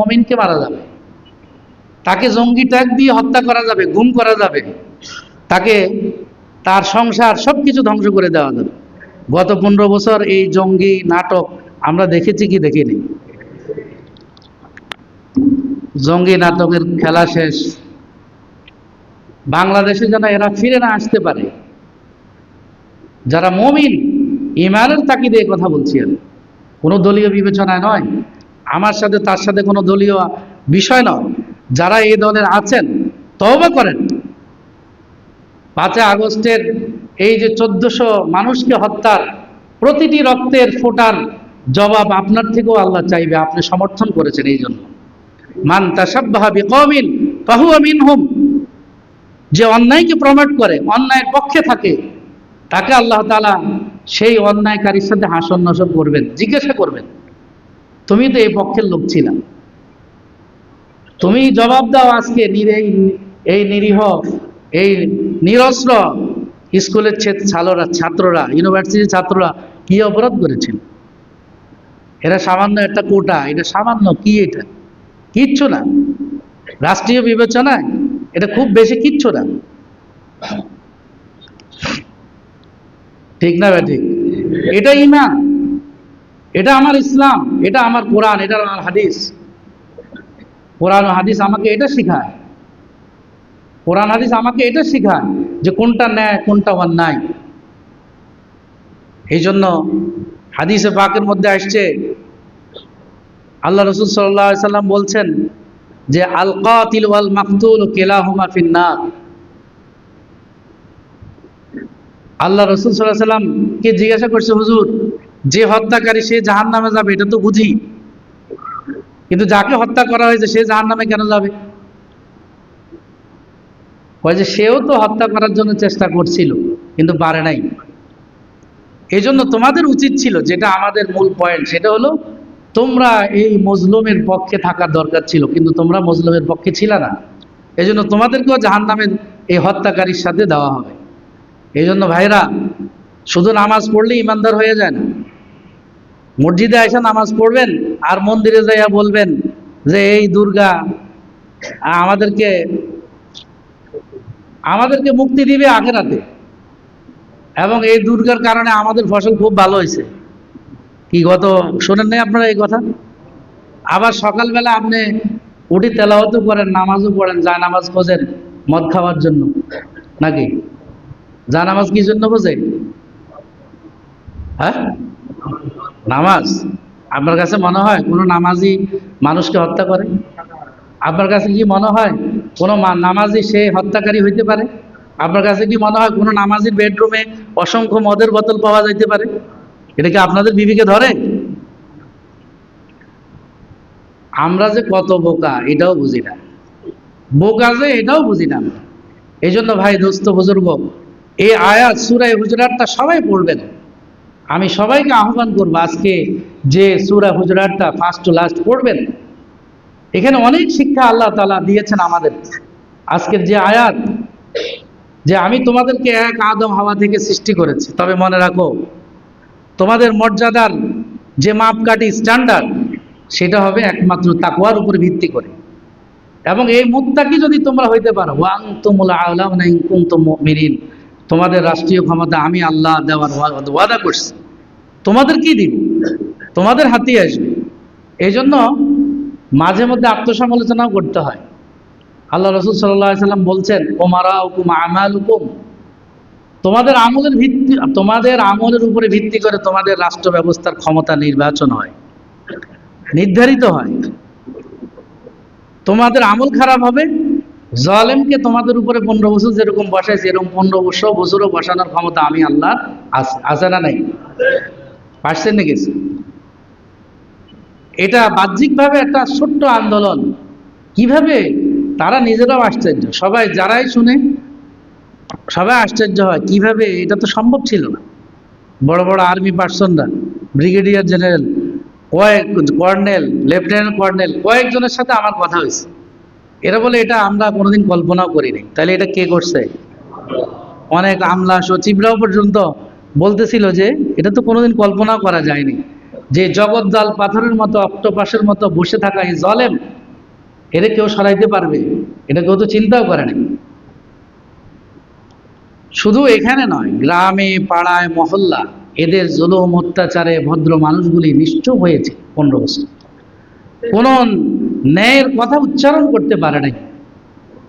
মমিনকে মারা যাবে। তাকে জঙ্গি ট্যাগ দিয়ে হত্যা করা যাবে, গুম করা যাবে। তাকে তার সংসার সব কিছু ধ্বংস করে দেওয়া যাবে। গত পনেরো বছর এই জঙ্গি নাটক আমরা দেখেছি কি দেখিনি। জঙ্গি নাটকের খেলা শেষ। বাংলাদেশে যেন এরা ফিরে না আসতে পারে। যারা মমিন, ইমানের তাকিদে কথা বলছি আমি। কোনো দলীয় বিবেচনায় নয়। আমার সাথে, তার সাথে কোনো দলীয় বিষয় নয়। যারা এই দলের আছেন, তওবা করেন। পাঁচই আগস্টের এই যে চোদ্দশো মানুষকে হত্যার, প্রতিটি রক্তের ফোটার জবাব আপনার থেকেও আল্লাহ চাইবে, আপনি সমর্থন করেছেন এই জন্য। মান তাসাব্বাহা বিকওমিন, ফাহুয়া মিনহুম। যে অন্যায়কে প্রমোট করে, অন্যায়ের পক্ষে থাকে, তাকে আল্লাহ তাআলা সেই অন্যায়কারীর সাথে হাসন নসব করবেন, জিজ্ঞাসা করবেন। তুমি তো এই পক্ষের লোক ছিলা। তুমি জবাব দাও আজকে এই নিরীহ, এই নিরস্ত্র স্কুলের ছাত্ররা ছাত্ররা ইউনিভার্সিটির ছাত্ররা কি অপরাধ করেছিল? এরা সামান্য একটা কোটা, এটা সামান্য কি এটা? কিচ্ছু না। রাষ্ট্রীয় বিবেচনায় এটা খুব বেশি কিচ্ছু না। ঠিক না ঠিক এটা ইমান। এটা আমার ইসলাম, এটা আমার কোরআন, এটা আমার হাদিস। কোরআন হাদিস আমাকে এটা শেখায়। কোরআন হাদিস আমাকে এটা শেখায় যে কোনটা ন্যায়, কোনটা অন্যায়। এই জন্য হাদিসে পাকের মধ্যে আসছে, আল্লাহ রসুল সাল্লাহ সাল্লাম বলছেন যে আল কাতিল ওয়াল মাকতুল কেলাহুমা ফিন্নার। আল্লাহ রসুল সাল্লাহ সাল্লাম কে জিজ্ঞাসা করছে, হুজুর যে হত্যাকারী সে জাহান নামে যাবে, এটা তো বুঝি। কিন্তু যাকে হত্যা করা হয়েছে, সে জাহান নামে কেন যাবে? কয় যে সেও তো হত্যা করার জন্য চেষ্টা করছিল, কিন্তু পারে নাই। এই জন্য তোমাদের উচিত ছিল, যেটা আমাদের মূল পয়েন্ট সেটা হলো তোমরা এই মজলুমের পক্ষে থাকার দরকার ছিল, কিন্তু তোমরা মজলুমের পক্ষে ছিল না। এই জন্য তোমাদেরকেও জাহান নামের এই হত্যাকারীর সাথে দেওয়া হবে। এই জন্য ভাইরা, শুধু নামাজ পড়লে ইমানদার হয়ে যায় না। মসজিদে এসে নামাজ পড়বেন আর মন্দিরে যাইয়া বলবেন যে, এই দুর্গা, আমাদেরকে আমাদেরকে মুক্তি দিবে আখেরাতে এবং এই দুর্গার কারণে আমাদের ফসল খুব ভালো হয়েছে। কি গত, শোনেন নাই আপনারা এই কথা? আবার সকালবেলা আপনি উঠি তেলাওয়াতও করেন, নামাজও পড়েন, যা নামাজ খোঁজেন, মদ খাওয়ার জন্য, নাকি? যা নামাজ কি জন্য বোঝে হ্যাঁ? নামাজ। আপনার কাছে মনে হয় কোনো নামাজি মানুষকে হত্যা করে? আপনার কাছে কি মনে হয় কোনো নামাজি সে হত্যাকারী হইতে পারে? আপনার কাছে কি মনে হয় কোনো নামাজির বেডরুমে অসংখ্য মদের বোতল পাওয়া যাইতে পারে? এটা কি আপনাদের বিবিকে ধরে? আমরা যে কত বোকা, এটাও বুঝি না। বোকা যে, এটাও বুঝি না এই জন্য ভাই, দোস্ত, বুজুর্গ, এই আয়াত সুরাই হুজরাটটা সবাই পড়বেন। আমি সবাইকে আহ্বান করব আজকে যে সুরা হুজরাটটা ফার্স্ট টু লাস্ট পড়বেন। এখানে অনেক শিক্ষা আল্লাহ তালা দিয়েছেন আমাদের। আজকের যে আয়াত, যে আমি তোমাদেরকে এক আদম হাওয়া থেকে সৃষ্টি করেছি, তবে মনে রাখো, তোমাদের মর্যাদার যে মাপকাঠি স্ট্যান্ডার্ড সেটা হবে একমাত্র তাকুয়ার উপর ভিত্তি করে। এবং এই মুক্তাকি যদি তোমরা হইতে পারো, ওয়াং তুমুল আলাম নাই কুনতুম মুমিনিন তোমাদের রাষ্ট্রীয় ক্ষমতা আমি আল্লাহ দেওয়ার ওয়াদা করছি। তোমাদের কি দিব? তোমাদের হাতেই আসবে। এই জন্য মাঝে মধ্যে আত্মসমালোচনাও করতে হয়। আল্লাহ রসুল সাল্লাহ সাল্লাম বলছেন ওমারা হুকুম আমাল হুকুম তোমাদের আমলের ভিত্তি তোমাদের আমলের উপরে ভিত্তি করে তোমাদের রাষ্ট্র ব্যবস্থার ক্ষমতা নির্বাচন হয়। নির্ধারিত হয়। তোমাদের আমল খারাপ হবে জালেমকে তোমাদের উপরে পনেরো বছর যেরকম বসাইছে, এরকম পনেরো বছর, বছরও বসানোর ক্ষমতা আমি আল্লাহ আছে না নাই? পারছেন না গেছে এটা বাহ্যিকভাবে একটা ছোট্ট আন্দোলন। কীভাবে? তারা নিজেরাও আশ্চর্য। সবাই যারাই শুনে, সবাই আশ্চর্য হয়, কীভাবে? এটা তো সম্ভব ছিল না। বড় বড় আর্মি পার্সনরা, ব্রিগেডিয়ার জেনারেল, কয়েক কর্নেল, লেফটেন্যান্ট কর্নেল, কয়েকজনের সাথে আমার কথা হয়েছে। এরা বলে, এটা আমরা কোনোদিন কল্পনাও করিনি। তাহলে এটা কে করছে? অনেক আমলা সচিবরাও পর্যন্ত বলতেছিল যে, এটা তো কোনোদিন কল্পনাও করা যায়নি যে জগদ্দাল পাথরের মতো, অক্টোপাসের মতো বসে থাকা এই জলেম, এরে কেউ সরাইতে পারবে? এটা কেউ তো চিন্তাও করে নাই। শুধু এখানে নয়, গ্রামে, পাড়ায়, মহল্লা, এদের জুলুম, অত্যাচারে ভদ্র মানুষগুলি নিশ্চুপ হয়েছে পনেরো বছর। কোন ন্যায়ের কথা উচ্চারণ করতে পারে নাই।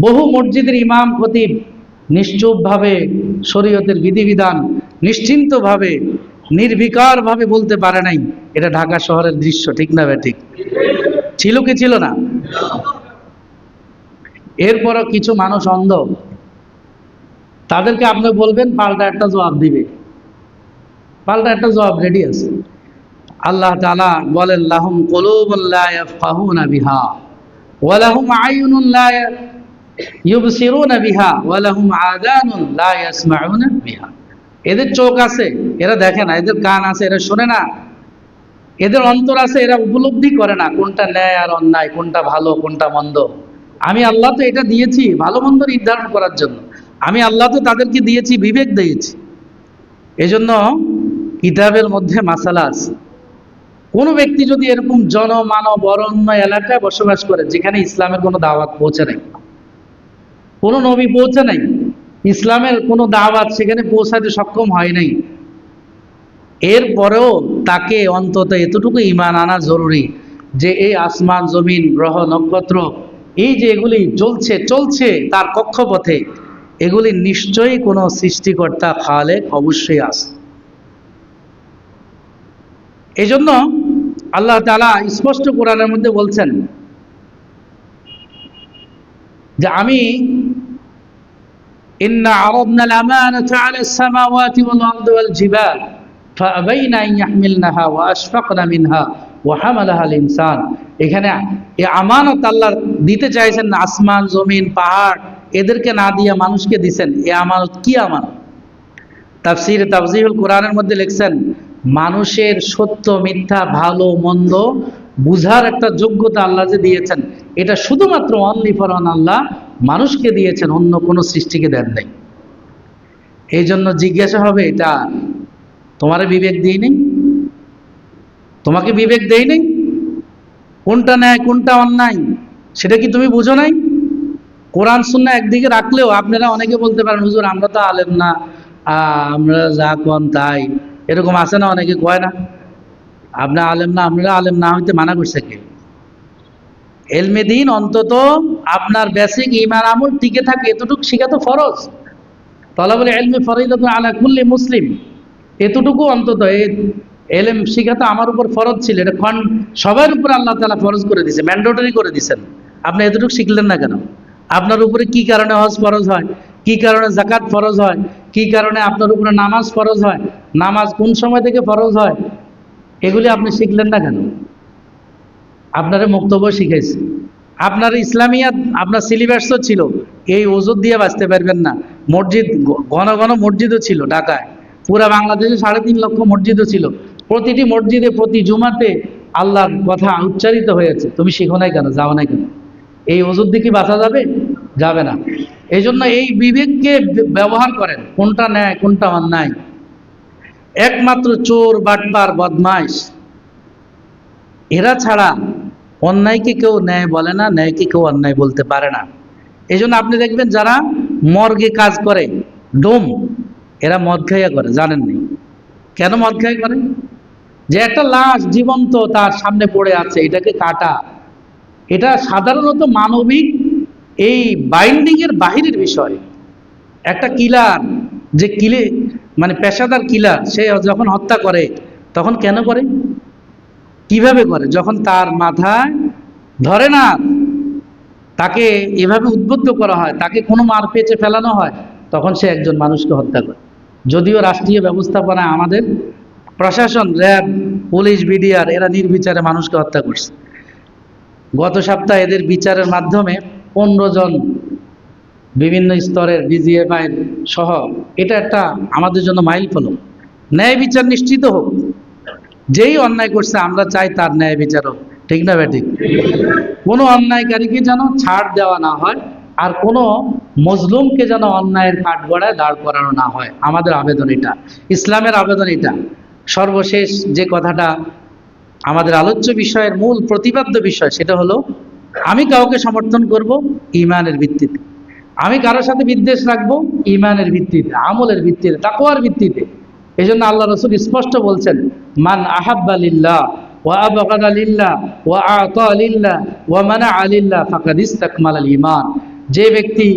বহু মসজিদের ইমাম, খতিব নিশ্চুপভাবে শরীয়তের বিধিবিধান নিশ্চিন্তভাবে, নির্বিকারভাবে বলতে পারে নাই। এটা ঢাকা শহরের দৃশ্য, ঠিক না ঠিক। ছিল কি ছিল না? এরপরও কিছু মানুষ অন্ধ। তাদেরকে আপনি বলবেন, পাল্টা একটা জবাব দিবে। পাল্টা একটা জবাব রেডি আছে। আল্লাহ তাআলা বলেন, লাহুম ইয়াফকাহুনা বিহা, ওয়া লাহুম আয়ুনুন লা ইউবসিরুনা বিহা, ওয়া লাহুম আযানুন লা ইয়াসমাউনা বিহা। এদের চোখ আছে, এরা দেখে না, এদের কান আছে, এরা শোনে না। এদের অন্তর আছে, এরা উপলব্ধি করে না, কোনটা ন্যায় আর অন্যায়, কোনটা ভালো, কোনটা মন্দ। আমি আল্লাহ তো এটা দিয়েছি, ভালো মন্দ নির্ধারণ করার জন্য। আমি আল্লাহ তো তাদেরকে দিয়েছি, বিবেক দিয়েছি। এজন্য কিতাবের মধ্যে মাসালা আছে। কোনো ব্যক্তি যদি এরকম জনমানব অরণ্য এলাকায় বসবাস করে, যেখানে ইসলামের কোনো দাওয়াত পৌঁছে নাই, কোনো নবী পৌঁছে নাই, ইসলামের কোনো দাওয়াত সেখানে পৌঁছাতে সক্ষম হয় নাই, এরপরেও তাকে অন্তত এতটুকু ইমান আনা জরুরি যে এই আসমান, জমিন, গ্রহ, নক্ষত্র, এই যে এগুলি চলছে চলছে তার কক্ষপথে, এগুলি নিশ্চয়ই কোনো সৃষ্টিকর্তা খালেক অবশ্যই আছে। এই জন্য আল্লাহ তালা স্পষ্ট কোরআনের মধ্যে বলছেন যে আমি ইন্না আরবনা الأمانة على السماوات والأرض والجبال فأبين أن يحملنها وأشفقن منها وحملها الإنسان এখানে এই আমানত আল্লাহ দিতে চাইছেন না আসমান জমিন পাহাড় এদেরকে না দিয়ে মানুষকে দিছেন এ আমানত কি আমানত তাফসির তাফজিহুল কোরআনের মধ্যে লিখছেন মানুষের সত্য, মিথ্যা, ভালো, মন্দ বুঝার একটা যোগ্যতা আল্লাহ যে দিয়েছেন, এটা শুধুমাত্র অনলি ফর অন আল্লাহ মানুষকে দিয়েছেন, অন্য কোনো সৃষ্টিকে দেন নাই। এই জন্য জিজ্ঞাসা হবে, এটা তোমারে বিবেক দিই নেই? তোমাকে বিবেক দেই নেই? কোনটা ন্যায়, কোনটা অন্যায়, সেটা কি তুমি বুঝো নাই? কোরআন শূন্য একদিকে রাখলেও আপনারা অনেকে বলতে পারেন, হুজুর, আমরা তো আলেম না আমরা যা কন তাই। এরকম আছে না অনেকে কয় না? আপনার আলেম না, আপনারা আলেম না হইতে মানা করছে কে? এলমে দিন অন্তত আপনার বেসিক ইমান আমল টিকে থাকে এতটুকু শিখা তো ফরজ। তলা বলে এলমে ফরিদত আলা কুল্লি মুসলিম। এতটুকু অন্তত এলেম শিখা তো আমার উপর ফরজ ছিল। এটা খন সবার উপর আল্লাহ তালা ফরজ করে দিছে ম্যান্ডেটরি করে দিছেন। আপনি এতটুকু শিখলেন না কেন? আপনার উপরে কি কারণে হজ ফরজ হয়? কি কারণে জাকাত ফরজ হয়? কি কারণে আপনার উপরে নামাজ ফরজ হয়? নামাজ কোন সময় থেকে ফরজ হয়? এগুলি আপনি শিখলেন না কেন? আপনারে বক্তব্য শিখাইছে। আপনার ইসলামিয়াত, আপনার সিলেবাসও ছিল। এই ওষুধ দিয়ে বাঁচতে পারবেন না। মসজিদ, ঘন ঘন মসজিদও ছিল ঢাকায়। পুরা বাংলাদেশে সাড়ে তিন লক্ষ মসজিদও ছিল। প্রতিটি মসজিদে, প্রতি জুমাতে আল্লাহর কথা উচ্চারিত হয়েছে। তুমি শিখো নাই কেন? যাও নাই কেন? এই ওষুধ দিয়ে কি বাঁচা যাবে? যাবে না। এই জন্য এই বিবেককে ব্যবহার করেন। কোনটা ন্যায়, কোনটা অন্যায়? একমাত্র চোর বাটবার বদমাইশ। এরা ছাড়া অন্যায়কে কেউ ন্যায় বলে না, ন্যায়কে কেউ অন্যায় বলতে পারে না। এই জন্য আপনি দেখবেন যারা মর্গে কাজ করে, ডোম, এরা মদ খাইয়া করে জানেননি কেন মদ খাই করে? যে একটা লাশ জীবন্ত তার সামনে পড়ে আছে, এটাকে কাটা। এটা সাধারণত মানবিক এই বাইন্ডিং এর বাহিরের বিষয়। একটা কিলার যে কিলে মানে পেশাদার কিলার সে যখন হত্যা করে, তখন কেন করে? কীভাবে করে? যখন তার মাথায়, ধরে না, তাকে এভাবে উদ্বুদ্ধ করা হয়, তাকে কোনো মার পেঁচে ফেলানো হয়, তখন সে একজন মানুষকে হত্যা করে। যদিও রাষ্ট্রীয় ব্যবস্থাপনায় আমাদের প্রশাসন, র্যাব, পুলিশ, বিডিআর, এরা নির্বিচারে মানুষকে হত্যা করছে। গত সপ্তাহে এদের বিচারের মাধ্যমে পনেরো জন বিভিন্ন স্তরের ডিজিএফআই সহ, এটা একটা আমাদের জন্য মাইল ফলক। ন্যায় বিচার নিশ্চিত হোক। যেই অন্যায় করছে, আমরা চাই তার ন্যায় বিচার হোক। ঠিক না ব্যাটিক কোনো অন্যায়কারীকে যেন ছাড় দেওয়া না হয়, আর কোনো মজলুমকে যেন অন্যায়ের কাঠগড়ায় দাঁড় করানো না হয়। আমাদের আবেদন এটা। ইসলামের আবেদন এটা। সর্বশেষ যে কথাটা আমাদের আলোচ্য বিষয়ের মূল প্রতিপাদ্য বিষয়, সেটা হলো আমি কাউকে সমর্থন করব ইমানের ভিত্তিতে। আমি কারোর সাথে বিদ্বেষ রাখব ইমানের ভিত্তিতে, আমলের ভিত্তিতে, তাকওয়ার ভিত্তিতে। এই জন্য আল্লাহ রসুল স্পষ্ট বলছেন, মান আহাব্বা লিল্লাহ ওয়া আবগাদা লিল্লাহ ওয়া আতা লিল্লাহ ওয়া মানা আলিল্লাহ ফাকাদ ইস্তাকমাল আল ইমান যে ব্যক্তি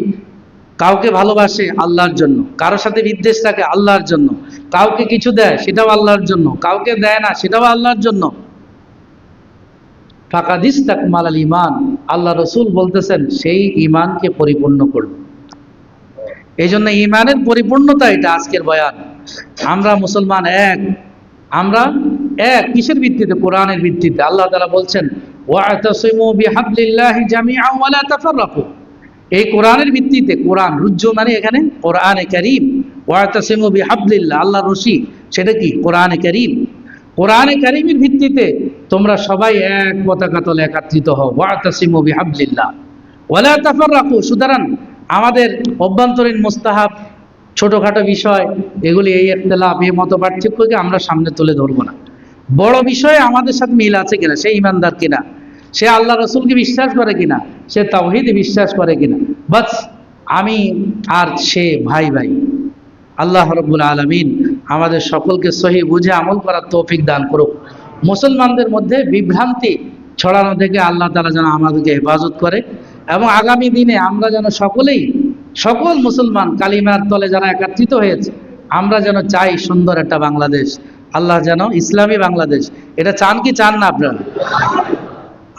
কাউকে ভালোবাসে আল্লাহর জন্য, কারোর সাথে বিদ্বেষ রাখে আল্লাহর জন্য, কাউকে কিছু দেয় সেটাও আল্লাহর জন্য, কাউকে দেয় না সেটাও আল্লাহর জন্য ফাকাদিস তাকমাল আল ইমান আল্লাহ রসুল বলতেছেন, সেই ইমানকে পরিপূর্ণ করবে এই জন্য ইমানের পরিপূর্ণতা এটা আজকের বয়ান। আমরা মুসলমান এক। আমরা এক কিসের ভিত্তিতে? কোরআনের ভিত্তিতে। আল্লাহ তাআলা বলছেন এই কোরআনের ভিত্তিতে, কোরআন রুজ্জু মানে এখানে কোরআনে কারীম। ওয়াতাসিমু বিহাবলিল্লাহ আল্লাহ রশি, সেটা কি? কোরআনে কারীম। কোরআনে কারীমের ভিত্তিতে তোমরা সবাই এক পতাকা তলে একত্রিত হও। ওয়াতাসিমু সুতরাং আমাদের অভ্যন্তরীণ মোস্তাহাব, ছোটখাটো বিষয়, এগুলি এই একতলাপ এই মত পার্থক্যকে আমরা সামনে তুলে ধরবো না। বড় বিষয়ে আমাদের সাথে মিল আছে কিনা, সে ইমানদার কিনা, সে আল্লাহ রসুলকে বিশ্বাস করে কিনা, সে তাওহিদ বিশ্বাস করে কিনা, বাস আমি আর সে ভাই ভাই। আল্লাহ রব্বুল আলমিন আমাদের সকলকে সহি বুঝে আমল করার তৌফিক দান করুক। মুসলমানদের মধ্যে বিভ্রান্তি ছড়ানো থেকে আল্লাহ তালা যেন আমাদেরকে হেফাজত করে এবং আগামী দিনে আমরা যেন সকলেই, সকল মুসলমান কালিমার তলে যারা একত্রিত হয়েছে, আমরা যেন চাই সুন্দর একটা বাংলাদেশ। আল্লাহ যেন ইসলামী বাংলাদেশ। এটা চান কি চান না আপনারা?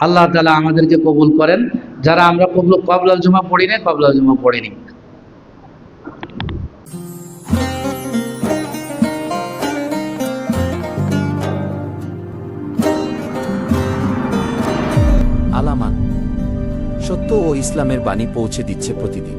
আল্লাহ তালা আমাদেরকে কবুল করেন। যারা আমরা কবুল, কবলাল জুমা পড়ি না কবলাল জুমা পড়িনি আলামান সত্য ও ইসলামের বাণী পৌঁছে দিচ্ছে প্রতিদিন।